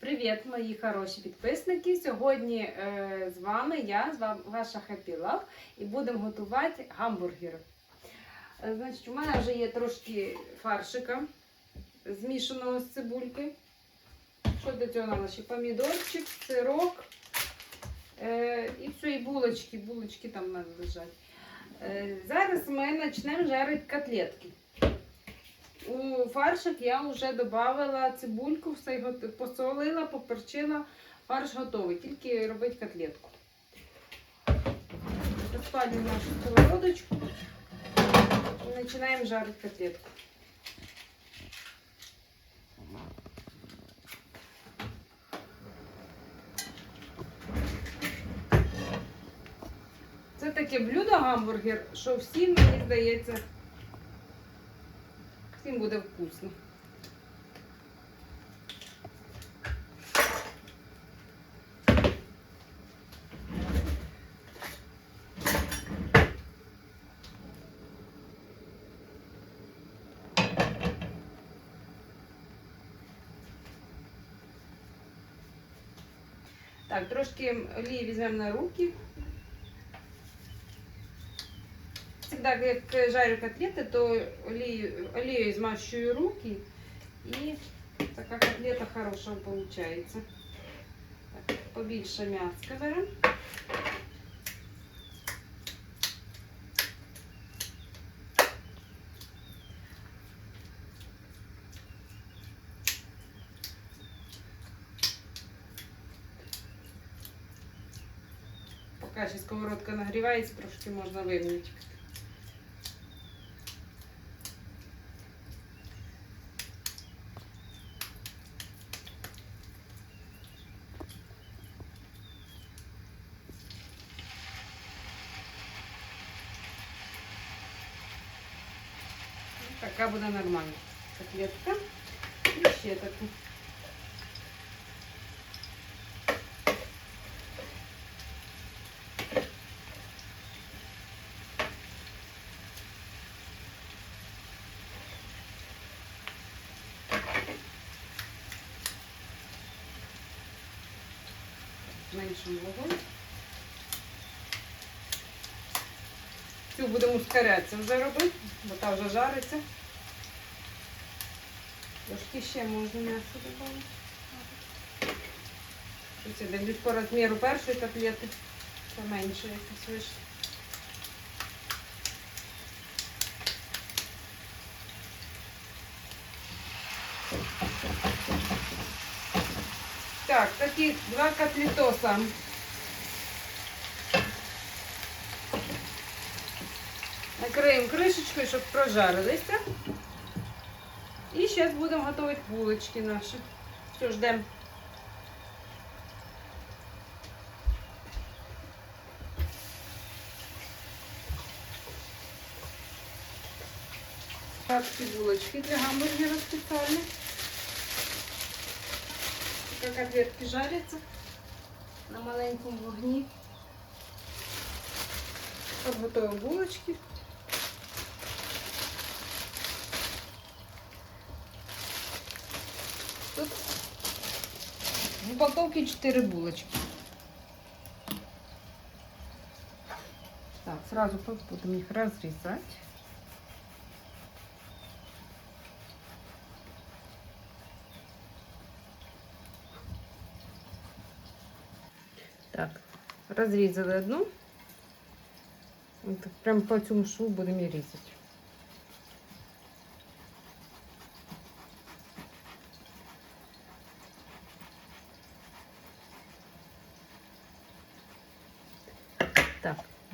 Привіт, мої хороші підписники! Сьогодні е, з вами я, з вами ваша Happy Love, і будемо готувати гамбургери. Е, значить, у мене вже є трошки фаршика змішаного з цибулькою. Що до цього? Ще помідорчик, сирок е, і все, і булочки. Булочки там у мене лежать. Е, зараз ми почнемо жарити котлетки. У фаршик я вже додала цибульку, все посолила, поперчила. Фарш готовий, тільки робити котлетку. Розпалюємо нашу сковородочку і починаємо жарити котлетку. Це таке блюдо гамбургер, що всім, мені здається, всім буде вкусно. Так, трошки олії візьмемо на руки. Всегда, як жарю котлети, то олією, олією змащую руки і така котлета хороша виходить. Так, побільше м'яска беремо. Поки ще сковородка нагрівається, трошки можна вивнути. Така буде нормальна котлетка. І ще таку. Меншим вогонь. Цю будемо ускорятися вже робити, бо та вже жариться. Трошки ще можна м'ясо додати. Це дивлюсь по розміру першої котлети. Поменше якось вийшло. Так, такі два котлетоса. Накриємо кришечкою, щоб прожарилися. Зараз будемо готувати булочки наші. Все, ждемо. Сладкі булочки для гамбургера спеціальні. Поки котлетки жаряться на маленькому вогні. Подготовим булочки. В упаковке 4 булочки. Так, сразу будем их разрезать. Так, разрезали одну. Вот прям по цьому шву будем її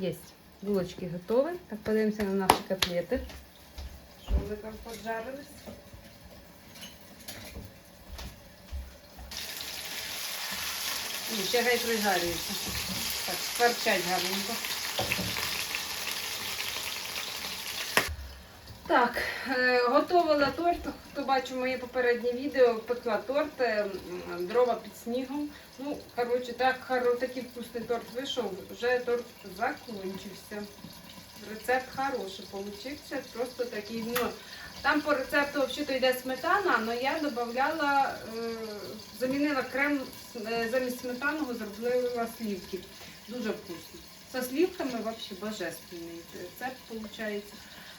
Есть. Булочки готові. Так, подивимося на наші котлети. Що вони там поджарились. І ще гай прижарюється. Так, сверчать гарненько. Так, е, готувала торт. Хто бачив моє попереднє відео, пекла торт, е, дрова під снігом. Ну, коротше, так, такий вкусний торт вийшов, вже торт закінчився. Рецепт хороший получився, просто такий, ну, Там по рецепту взагалі йде сметана, але я додавала, е, замінила крем замість сметаного, зробила слівки. Дуже вкусно. Со сливками взагалі божественний рецепт виходить.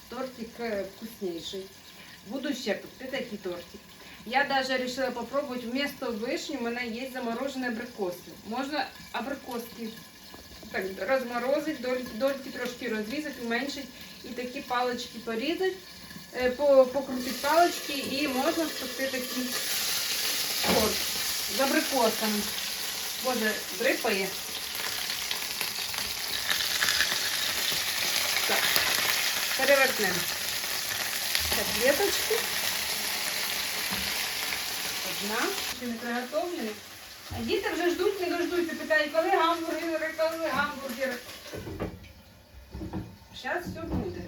Тортик е, вкусніший. Буду ще пекти такий тортик. Я навіть вирішила спробувати, вместо вишні у мене є заморожені абрикоси. Можна абрикоски так, розморозити, доль- дольки трошки розрізати, уменьшити і такі палички порізати, по- покрутити палички і можна спекти такий торт з абрикосами. Боже, дрипає. Перевернемо котлеточки. Одна, ще не приготовлені. А діти вже ждуть, не дождуться, питають, коли гамбургери, коли гамбургери. Зараз все буде.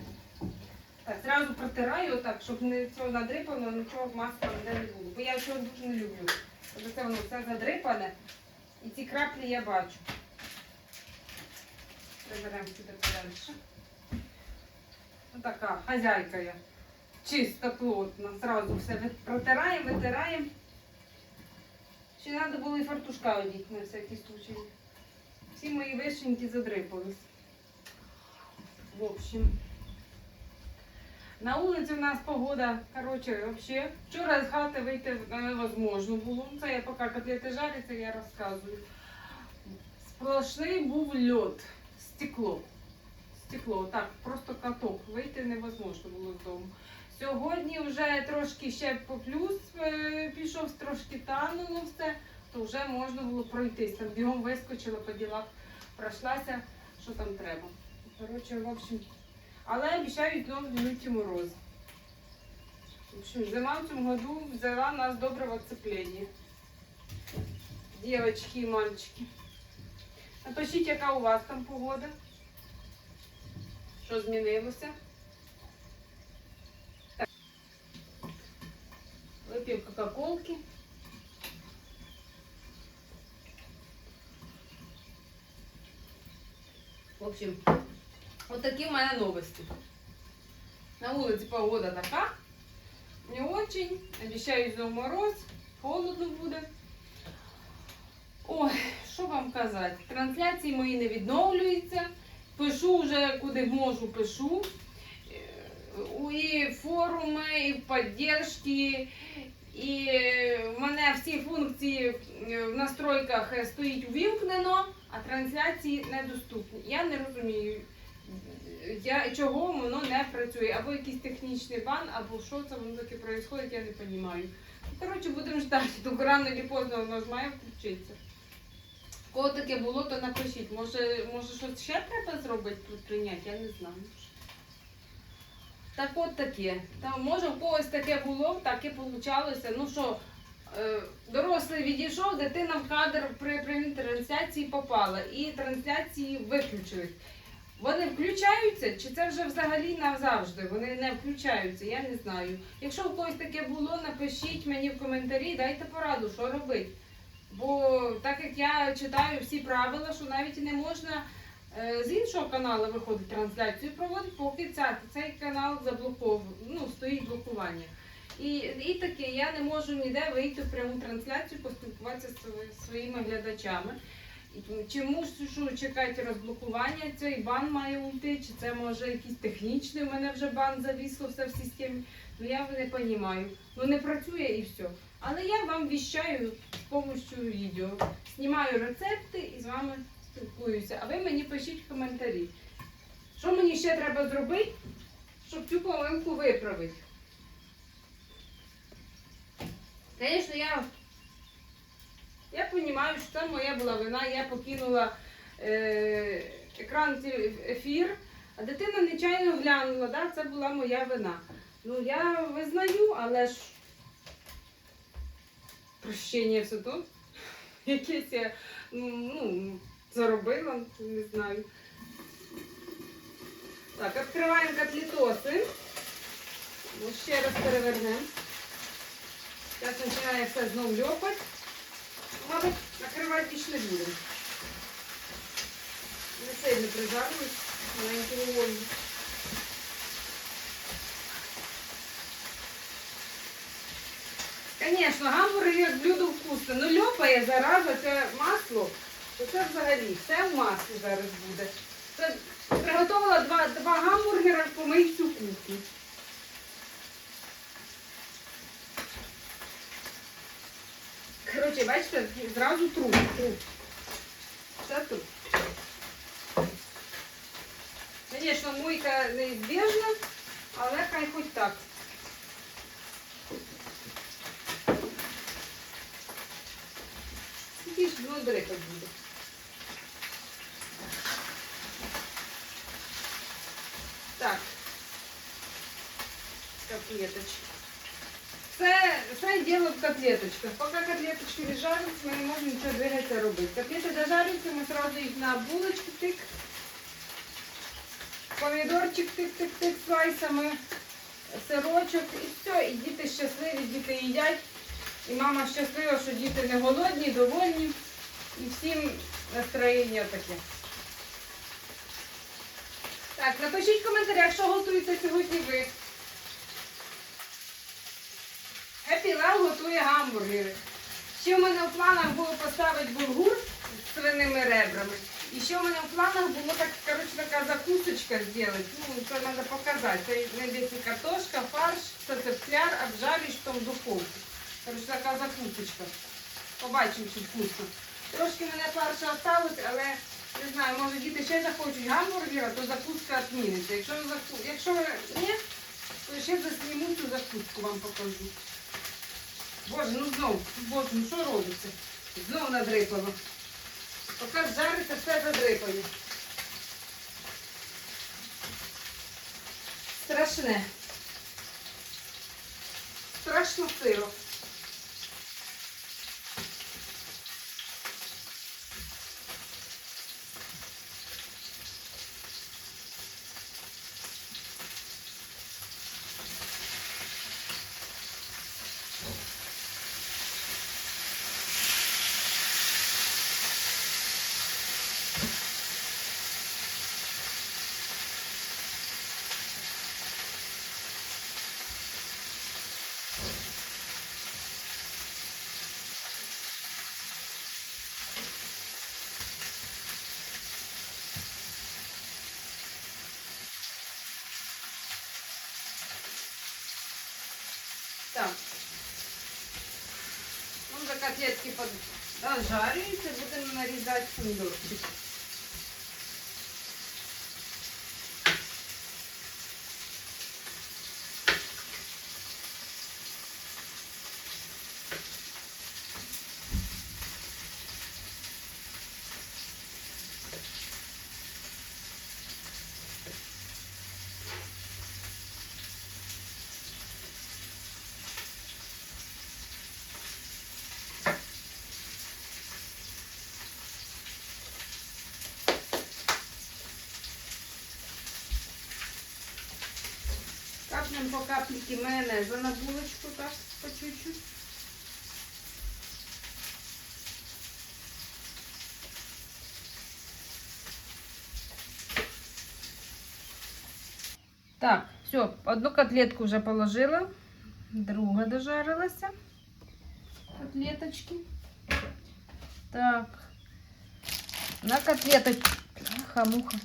Так, зразу протираю отак, щоб не цього надрипано, нічого масла не було. Бо я цього дуже не люблю. Тобто це воно все задрипане. І ці краплі я бачу. Приберемо сюди подальше. Отака хазяйка я. Чисто, плотно. Зразу все протираємо, витираємо. Ще треба було і фартушка одіти на всякий случай. Всі мої вишеньки задрипались. В общем. На вулиці у нас погода, коротше, вообще. Вчора з хати вийти невозможно було. Ну, Це я поки котлети жаряться, я розказую. Сплошний був льод, стекло. Стекло, так, просто каток. Вийти невозможно було з дому. Сьогодні вже трошки ще по плюс е, пішов, трошки тануло все, то вже можна було пройтись. Там бігом вискочила по ділах, пройшлася, що там треба. Коротше, в общем. Але обіцяють знову люті морози. В общем, зима в цьому году взяла нас добре в оцеплення. Дівчатки і мальчики. Напишіть, яка у вас там погода. Що змінилося? Вип'ємо кока-колки. В общем, вот такі в мене новості. На вулиці погода така. Не очень. Обіцяють знову мороз, холодно буде. Ой, що вам казати? Трансляції мої не відновлюються. Пишу вже куди можу, пишу. Е, І форуми, і підтримки, і в мене всі функції е, в настройках е, стоїть увімкнено, а трансляції недоступні. Я не розумію, е, я, чого воно не працює. Або якийсь технічний бан, або що це воно таке відбувається, я не розумію. Коротше, будемо ждати, то рано чи поздно воно ж має включитися. В Кого таке було, то напишіть. Може, може щось ще треба зробити, прийняти, я не знаю. Так от таке. Там, може, в когось таке було, таке получалося. Ну що, е, дорослий відійшов, дитина в кадр при прямій трансляції попала. І трансляції виключились. Вони включаються, чи це вже взагалі назавжди? Вони не включаються, я не знаю. Якщо у когось таке було, напишіть мені в коментарі, дайте пораду, що робити. Бо так як я читаю всі правила, що навіть не можна е, з іншого каналу виходить трансляцію проводить, поки ця, цей канал заблокований, ну, стоїть блокування. І, і таке, я не можу ніде вийти в пряму трансляцію, поспілкуватися з своїми глядачами. Чи мушу чекати розблокування, цей бан має уйти, чи це може якийсь технічний, у мене вже бан завісло все в системі. Ну я не розумію. Ну не працює і все. Але я вам віщаю з допомогою відео. Знімаю рецепти і з вами спілкуюся. А ви мені пишіть коментарі. Що мені ще треба зробити, щоб цю помилку виправити? Звісно, я, я розумію, що це моя була вина. Я покинула е, екран ефір, а дитина нечайно глянула, да? це була моя вина. Ну, я визнаю, але ж прощення все тут. Якесь я ну, заробила, не знаю. Так, відкриваємо котлетоси. Ну, ще раз перевернемо. Зараз починає все знову льопати. Мабуть, накривати більше не будемо. Не сильно прижарюють маленькому вогні. Звісно, гамбургер блюдо вкусне. Ну льопає зараза, це масло. Це взагалі все в маслі зараз буде. Це приготувала два, два гамбургера помий всю кухню. Коротше, бачите, зразу труп. труп. Це труп. Звісно, мойка неізбіжна, але хай хоч так. Ж воно дрипать буде. Так. Котлеточки. Це, це діло в котлеточках. Поки котлеточки не жаряться, ми не можемо нічого двигатися робити. Котлети дожарюються, ми одразу їх на булочку тик. Помідорчик тик-тик-тик слайсами, сирочок і все. І діти щасливі, діти їдять. І мама щаслива, що діти не голодні, довольні. І всім настроєння таке. Так, напишіть в коментарях, що готуєте сьогодні ви. Love готує гамбургери. Ще в мене в планах було поставити булгур з свиними ребрами. І ще в мене в планах було так, коротше, така закусочка зробити. Ну, це треба показати. Це десь картошка, фарш, це цепляр, обжарюєш потім в духовку. Коротше, така закусочка. Побачимо, чи вкусно. Трошки мене фарша осталось, але не знаю, може діти ще захочуть гамбургера, то закуска відміниться. Якщо, заку... Якщо ні, то ще засніму цю закуску вам покажу. Боже, ну знов, боже, ну що робиться? Знов надрипало. Поки жариться, все задрипає. Страшне. Страшно сиро. Котлетки под... дожарюються, будемо нарізати помідорчик. Капнемо по капліки майонезу на булочку, так, по чуть-чуть. Так, все, одну котлетку вже положила, друга дожарилася. Котлеточки. Так. На котлеточку. Муха-муха.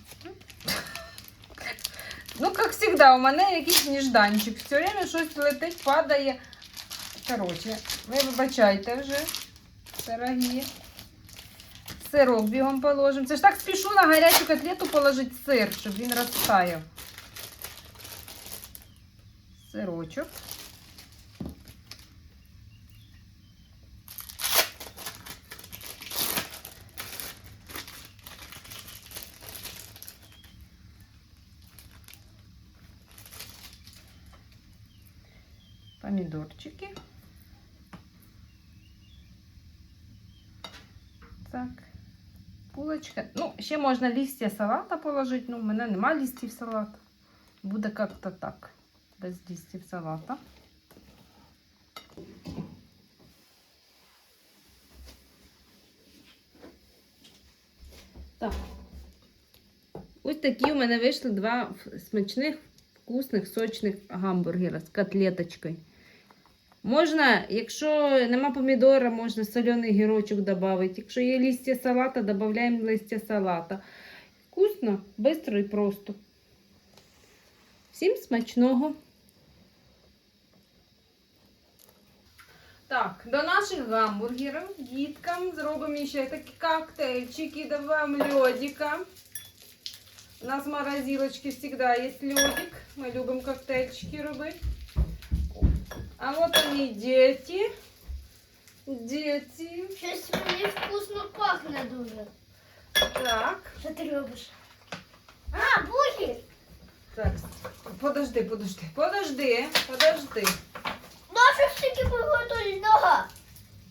Ну, як завжди, у мене якийсь нежданчик. Все время щось летить, падає. Коротше, ви вибачайте вже, дорогі. Сирок бігом положимо. Це ж так спішу на гарячу котлету положити сир, щоб він розтаяв. Сирочок. Помідорчики. Так, булочка. Ну, ще можна листя салата положити. Ну, в мене нема листів салата. Буде як-то так, без листів салата. Так. Ось такі у мене вийшли два смачних вкусних, сочних гамбургера з котлеточкою. Можна, якщо нема помідора, можна соляний гірочок додати. Якщо є листя салата, додаємо листя салата. Вкусно, швидко і просто. Всім смачного! Так, до наших гамбургерів діткам зробимо ще такі коктейльчики, додаємо льодика. У нас в морозилочке всегда есть ледик. Мы любим коктейльчики робити. А вот они дети. Дети. Щось мені вкусно пахне дуже. Так, Що ти робиш? А, буги! так. Подожди, подожди, подожди, подожди. Наша стільки приготовлена нога.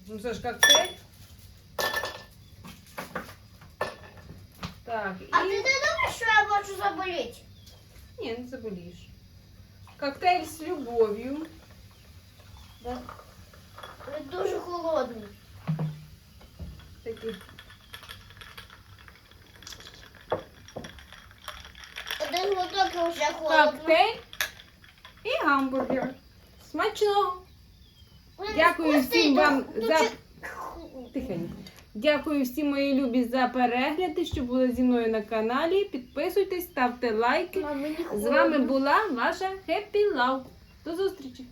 Ну це ж коктейль. Так, А ти і... не думаєш, що я можу заболіти? Ні, не заболіш. Коктейль з любов'ю. Да. Він дуже холодний. Такий. Один глоток вже холодно. Коктейль і гамбургер. Смачного! Дякую всім вам за Тихенько. Дякую всім мої любі за перегляди, що були зі мною на каналі. Підписуйтесь, ставте лайки. З вами була ваша Happy Love. До зустрічі!